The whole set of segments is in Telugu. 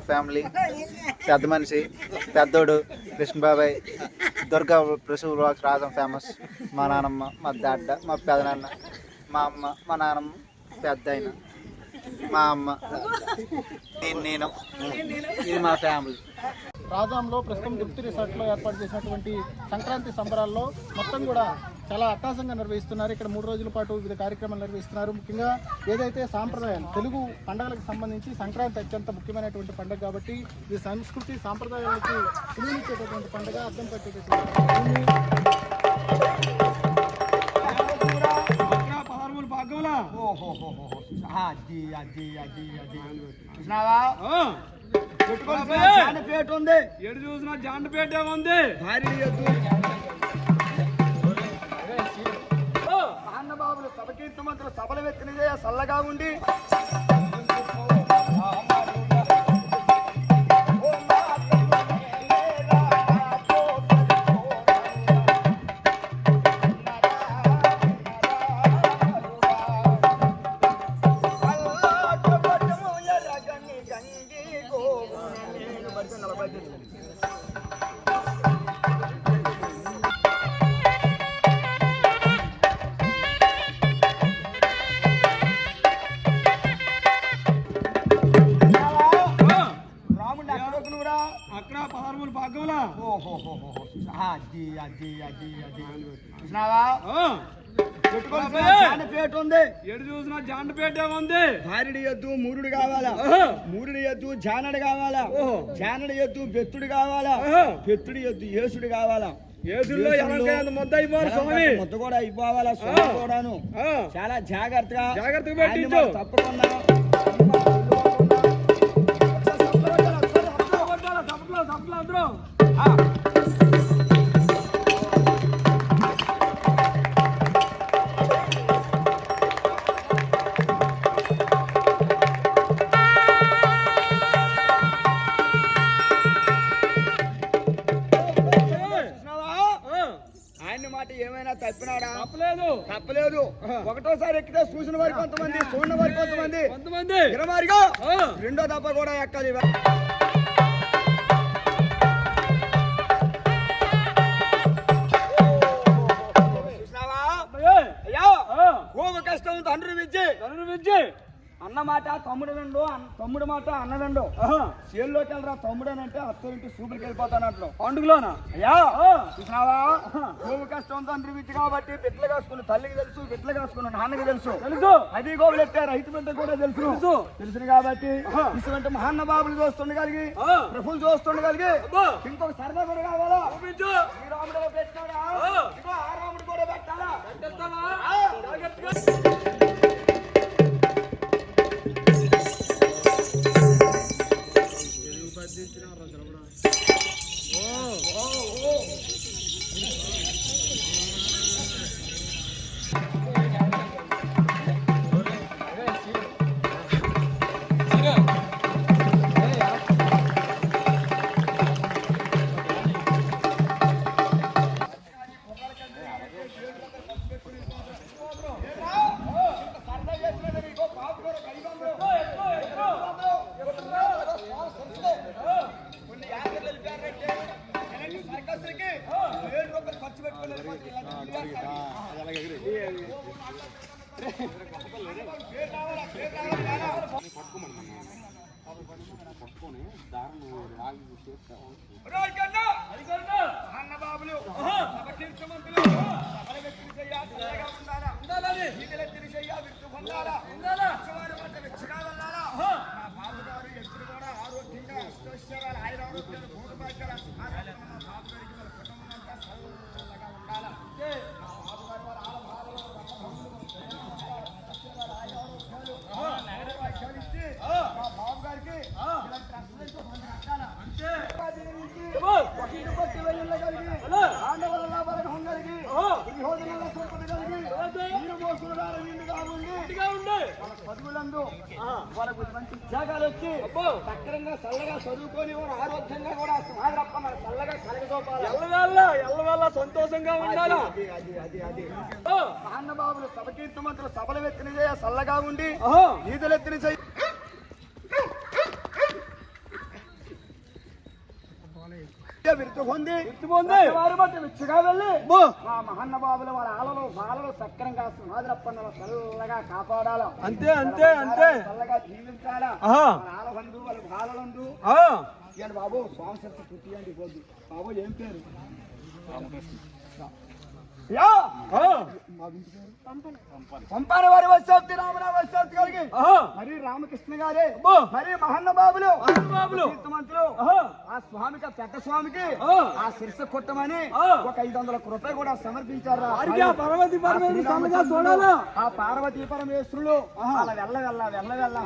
ఫ్యామిలీ పెద్ద మనిషి పెద్దోడు కృష్ణబాబాయ్ దుర్గా ప్రసూ బ్లాగ్స్ రాజం ఫేమస్ మా నాన్నమ్మ మా దాడ్డ మా పెదనాన్న మా అమ్మ మా నాన్నమ్మ పెద్ద ఆయన మా అమ్మ నేను నేను. ఇది మా ఫ్యామిలీ రాజాంలో ప్రస్తుతం గుప్తి రిసార్ట్లో ఏర్పాటు చేసినటువంటి సంక్రాంతి సంబరాల్లో మొత్తం కూడా చాలా అట్టాసంగా నిర్వహిస్తున్నారు. ఇక్కడ మూడు రోజుల పాటు వివిధ కార్యక్రమాలు నిర్వహిస్తున్నారు. ముఖ్యంగా ఏదైతే సాంప్రదాయాలు తెలుగు పండుగలకు సంబంధించి సంక్రాంతి అత్యంత ముఖ్యమైనటువంటి పండుగ కాబట్టి ఇది సంస్కృతి సాంప్రదాయాలకి ఇచ్చేటటువంటి పండుగ అర్థం పెట్టేటటువంటి భాగంలా అది అది అది అది చూసినావా పెట్టుకోవాలి పేట ఉంది ఎడు చూసినా జాండపేట ఉంది. భారీ ఎద్దు మహానుభావులు సభకీర్తమంతులు సభలు వెత్తినదే సల్లగా ఉండి ఉంది. ఎడు చూసినా జాండపేట ఉంది. భార్యుడి ఎద్దు మూరుడు కావాలా? మూరుడి ఎద్దు జానడు కావాలా? జానడి ఎద్దు బెత్తుడు కావాలా? బెత్తుడి ఎద్దు యేసుడు కావాలా? ఏసుల్లో ఎనకైనా ముద్ద అయిపోరు స్వామి. ముద్ద కూడా ఇవ్వాలా స్వామి కూడాను. చాలా జాగ్రత్తగా జాగ్రత్తగా పెట్టించు. తప్పకుండా తప్పినాడా? తప్పలేదు. తప్పలేదు. ఒకటోసారి ఎక్కితే చూసిన వారికి కొంతమంది చూడని వారికి కొంతమంది. కొంతమంది. ఇరవారిగా రెండో దప్ప కూడా ఎక్కాలి. చూసినావా? అయ్యా కష్టం తండ్రి విద్య. తనను విద్య. అన్న మాట తమ్ముడు అన్న- తమ్ముడు మాట అన్న విండు ఆహా, చేల్లోకి వెళ్ళరా తమ్ముడు అని అంటే అత్తరింటి సూపులకి వెళ్ళిపోతానట్లు పండుగలోనా? అయ్యా చూసినావా? కోప కష్టం తండ్రి విద్య కాబట్టి బిడ్డలు కాసుకుని తల్లికి తెలుసు బిడ్డలు కాసుకుని నాన్నకి తెలుసు. తెలుసు. అది గోవులు ఎట్టే రైతు బిడ్డ కూడా తెలుసు. తెలుసు. తెలుసు కాబట్టి. ఇటువంటి మహాన్నబాబులు చూస్తుండగలిగి ఆ, ప్రభులు చూస్తుండగలిగి అబ్బా, ఇంకొక సరదా కూడా కావాలా? ఈ రాముడు పెట్టినాడా. ఇదిగో ఆ రాముడు కూడా పెట్టాలా? పెట్టేస్తావా? ఓ ఓ రోడ్కన్నా, అదిగోండి. అన్నబాబులు, ఆహా. సభకీర్తిమంతులు, చదువులందు. వాళ్ళకు మంచి ఉద్యోగాలు వచ్చి. సక్రంగా చల్లగా చదువుకొని వారు ఆరోగ్యంగా కూడా సాగరప్ప మన చల్లగా కలగదోపాలి ఎల్లవేళ ఎల్లవేళ సంతోషంగా ఉండాలా అది అది అది అది ఓ, మహానుభావులు సభకీర్తమంతులు సభలు ఎత్తిన చేయ చల్లగా ఉండి. నీతులు ఎత్తిన చేయ విరుతు పొంది పొంది. వారి బట్టి విచ్చుగా వెళ్ళి. మా మహన్నబాబుల వారి ఆలలో బాలలో సక్రంగా సింహాద్రప్పన్నలు చల్లగా కాపాడాలా? అంతే అంతే అంతే. చల్లగా జీవించాలా? ఆహా. వాళ్ళ ఇవ్వండి బాబు స్వామి సరస్సు పుట్టియండి పోద్ది. బాబు ఏం పేరు? ఆ, పంపాని వారి వస్తోత్తి రామరావు వస్తోత్తి కలిగి. మరి రామకృష్ణ గారే. మరి మహన్నబాబులు మహానుభావులు. తీర్థమంతులు ఆహా. ఆ స్వామికి పెద్ద స్వామికి ఆ. శిరస కొట్టమని. ఒక ఐదు వందల రూపాయలు కూడా సమర్పించారు పార్వతీ చూడాలా? ఆ పార్వతీ పరమేశ్వరులు వాళ్ళ వెళ్ళ వెళ్ళ వెళ్ళ వెళ్ళ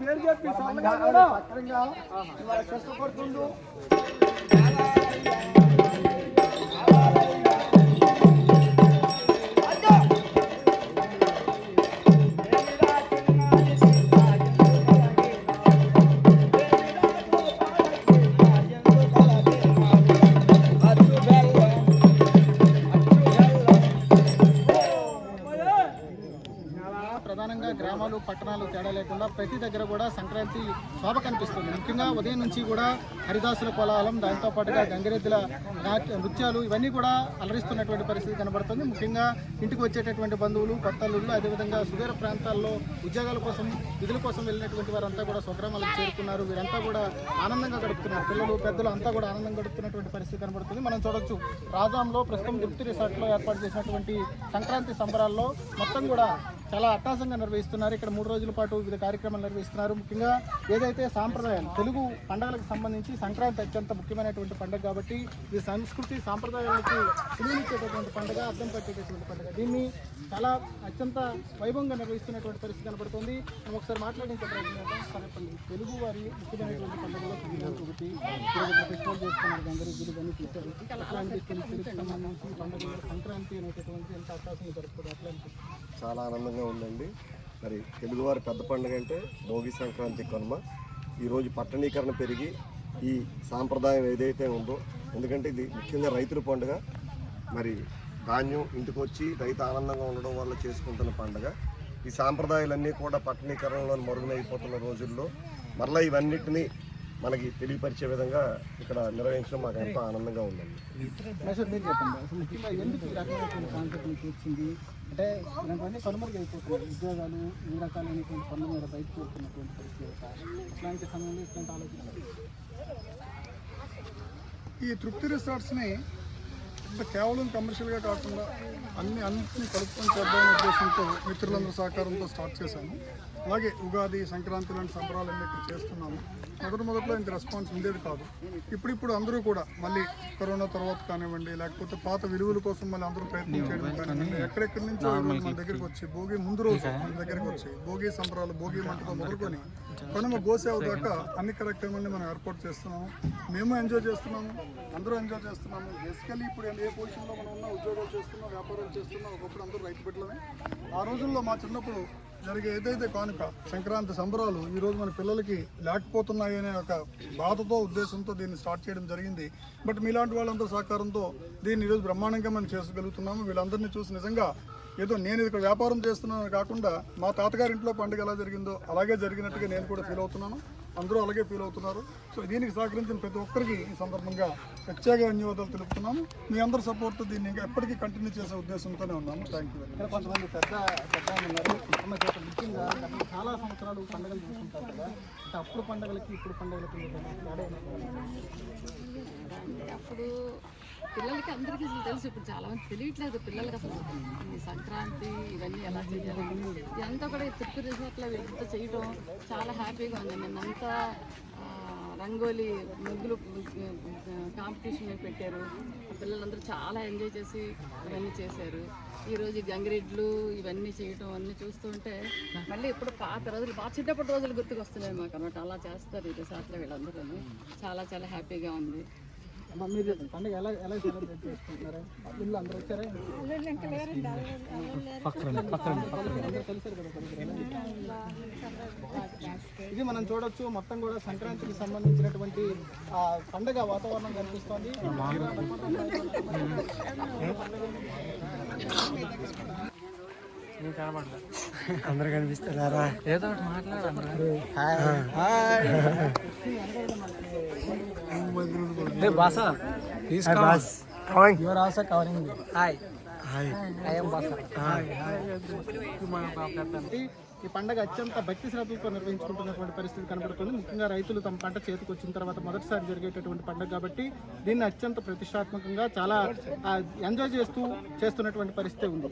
పేరు చెప్పి సక్రంగా శిరస కొడుతుండు పట్టణాలు తేడా లేకుండా ప్రతి దగ్గర కూడా సంక్రాంతి శోభ కనిపిస్తుంది. ముఖ్యంగా ఉదయం నుంచి కూడా హరిదాసుల కోలాహలం దాంతో పాటుగా గంగిరెద్దుల నాట్య నృత్యాలు ఇవన్నీ కూడా అలరిస్తున్నటువంటి పరిస్థితి కనబడుతుంది. ముఖ్యంగా ఇంటికి వచ్చేటటువంటి బంధువులు కొత్త అల్లుళ్ళు అదేవిధంగా సుదూర ప్రాంతాల్లో ఉద్యోగాల కోసం విధుల కోసం వెళ్ళినటువంటి వారంతా కూడా స్వగ్రామాలకు చేరుకున్నారు. వీరంతా కూడా ఆనందంగా గడుపుతున్నారు. పిల్లలు పెద్దలు అంతా కూడా ఆనందంగా గడుపుతున్నటువంటి పరిస్థితి కనబడుతుంది. మనం చూడొచ్చు రాజాంలో ప్రస్తుతం తృప్తి రిసార్ట్లో ఏర్పాటు చేసినటువంటి సంక్రాంతి సంబరాల్లో మొత్తం కూడా చాలా అట్టాసంగా నిర్వహిస్తున్నారు. ఇక్కడ మూడు రోజుల పాటు వివిధ కార్యక్రమాలు నిర్వహిస్తున్నారు. ముఖ్యంగా ఏదైతే సాంప్రదాయాలు తెలుగు పండుగలకు సంబంధించి సంక్రాంతి అత్యంత ముఖ్యమైనటువంటి పండుగ కాబట్టి ఇది సంస్కృతి సాంప్రదాయాలకి విలువనిచ్చేటటువంటి పండుగ అర్థం పట్టేటటువంటి పండుగ. దీన్ని చాలా అత్యంత వైభవంగా నిర్వహిస్తున్నటువంటి పరిస్థితి కనబడుతుంది. మేము ఒకసారి మాట్లాడించే ప్రయత్నం తెలుగు వారి ముఖ్యమైనటువంటి పండుగలో ఒకటి ఫెస్టివల్ చేస్తున్నారు. అందరూ ఇవన్నీ సంబంధించి సంక్రాంతి అనేటటువంటి ఎంత అవకాశం జరుపుకోవడం అట్లాంటి చాలా ఆనందంగా ఉందండి. మరి తెలుగువారి పెద్ద పండుగ అంటే భోగి సంక్రాంతి కనుమ. ఈరోజు పట్టణీకరణ పెరిగి ఈ సాంప్రదాయం ఏదైతే ఉందో ఎందుకంటే ఇది ముఖ్యంగా రైతుల పండుగ మరి ధాన్యం ఇంటికి వచ్చి రైతు ఆనందంగా ఉండడం వల్ల చేసుకుంటున్న పండుగ. ఈ సాంప్రదాయాలన్నీ కూడా పట్టణీకరణలో మరుగునైపోతున్న రోజుల్లో మరలా ఇవన్నిటినీ మనకి తెలియపరిచే విధంగా ఇక్కడ నిర్వహించడం మాకు ఎంతో ఆనందంగా ఉందండి. అంటే ఇలాంటివన్నీ కనుమరుగు అయిపోతున్నాయి. ఉద్యోగాలు ఈ రకాలైనటువంటి పనుల మీద బయటకు వెళ్తున్నటువంటి పరిస్థితి ఇట్లాంటి సమయంలో ఇట్లాంటి ఆలోచన ఈ తృప్తి రిసార్ట్స్ని కేవలం కమర్షియల్గా కాకుండా అన్ని అన్నింటినీ కలుపుకొని చేద్దామనే ఉద్దేశంతో మిత్రులందరూ సహకారంతో స్టార్ట్ చేశాను. అలాగే ఉగాది సంక్రాంతి లాంటి సంబరాలన్నీ ఇక్కడ చేస్తున్నాము. మొదటి మొదట్లో ఇంత రెస్పాన్స్ ఉండేది కాదు. ఇప్పుడిప్పుడు అందరూ కూడా మళ్ళీ కరోనా తర్వాత కానివ్వండి లేకపోతే పాత విలువల కోసం మళ్ళీ అందరూ ప్రయత్నం చేయడం కానివ్వండి ఎక్కడెక్కడి నుంచో మన దగ్గరికి వచ్చి భోగి ముందు రోజు మన దగ్గరికి వచ్చి భోగి సంబరాలు భోగి మంటతో మొదలుకొని కనుమ గోసేవ దాకా అన్ని కార్యక్రమాన్ని మనం ఏర్పాటు చేస్తున్నాము. మేము ఎంజాయ్ చేస్తున్నాము. అందరూ ఎంజాయ్ చేస్తున్నాము. బేసికల్లీ ఇప్పుడు ఏ పొజిషన్లో మనం ఉన్నా ఉద్యోగాలు చేస్తున్నాం వ్యాపారాలు చేస్తున్నాం ఒకప్పుడు అందరూ రైతు బిడ్డలమే. ఆ రోజుల్లో మా చిన్నప్పుడు జరిగే ఏదైతే కానుక సంక్రాంతి సంబరాలు ఈ రోజు మన పిల్లలకి లేకపోతున్నాయి అనే ఒక బాధతో ఉద్దేశంతో దీన్ని స్టార్ట్ చేయడం జరిగింది. బట్ మీలాంటి వాళ్ళందరూ సహకారంతో దీన్ని ఈరోజు బ్రహ్మాండంగా మనం చేసుకోగలుగుతున్నాము. వీళ్ళందరినీ చూసి నిజంగా ఏదో నేను ఇక్కడ వ్యాపారం చేస్తున్నాను కాకుండా మా తాతగారి ఇంట్లో పండుగ ఎలా జరిగిందో అలాగే జరిగినట్టుగా నేను కూడా ఫీల్ అవుతున్నాను. అందరూ అలాగే ఫీల్ అవుతున్నారు. సో దీనికి సహకరించిన ప్రతి ఒక్కరికి ఈ సందర్భంగా ప్రత్యేక ధన్యవాదాలు తెలుపుతున్నాము మీ అందరి సపోర్ట్ దీన్ని ఇంకా ఎప్పటికీ కంటిన్యూ చేసే ఉద్దేశంతోనే ఉన్నాము థ్యాంక్ యూ ఇక్కడ కొంతమంది పెద్ద పెద్ద ఉన్నారు. ముఖ్యంగా చాలా సంవత్సరాలు పండుగలు చూసుకుంటారు కదా. అంటే అప్పుడు పండుగలకి ఇప్పుడు పండుగలకి? అప్పుడు పిల్లలకి అందరికీ తెలుసు. ఇప్పుడు చాలా మంది తెలియట్లేదు పిల్లలకి అసలు. ఇలాంటి ఇవన్నీ ఎలా చేయాలి? ఇదంతా కూడా తిప్పు రిసార్ట్లో వీళ్ళంతా చేయడం చాలా హ్యాపీగా ఉంది. నిన్నంతా రంగోలీ ముగ్గులు కాంపిటీషన్ పెట్టారు. పిల్లలందరూ చాలా ఎంజాయ్ చేసి ఇవన్నీ చేశారు. ఈరోజు గంగిరెడ్లు ఇవన్నీ చేయటం అన్నీ చూస్తుంటే మళ్ళీ ఇప్పుడు పాత రోజులు బాగా చిన్నప్పటి రోజులు గుర్తుకొస్తున్నాయి మాకు అనమాట అలా చేస్తారు ఈ రిసార్ట్లో వీళ్ళందరూ. చాలా చాలా హ్యాపీగా ఉంది. మీరు పండుగ ఎలా ఎలా సెలబ్రేట్ చేసుకుంటున్నారు? ఇల్లు అందరూ వచ్చారా. ఇది మనం చూడొచ్చు. మొత్తం కూడా సంక్రాంతికి సంబంధించినటువంటి పండగ వాతావరణం కనిపిస్తోంది. అందరు కనిపిస్తున్నారా? ఏదో ఒకటి మాట్లాడు boss covering your also covering hi. Hi. I am boss. Hi. ఈ- ఈ పండగ అత్యంత భక్తి శ్రద్ధలతో నిర్వహించుకుంటున్నటువంటి పరిస్థితి కనబడుతుంది. ముఖ్యంగా రైతులు తమ పంట చేతికి వచ్చిన తర్వాత మొదటిసారి జరిగేటటువంటి పండుగ కాబట్టి దీన్ని అత్యంత ప్రతిష్టాత్మకంగా చాలా ఎంజాయ్ చేస్తూ చేస్తున్నటువంటి పరిస్థితి ఉంది.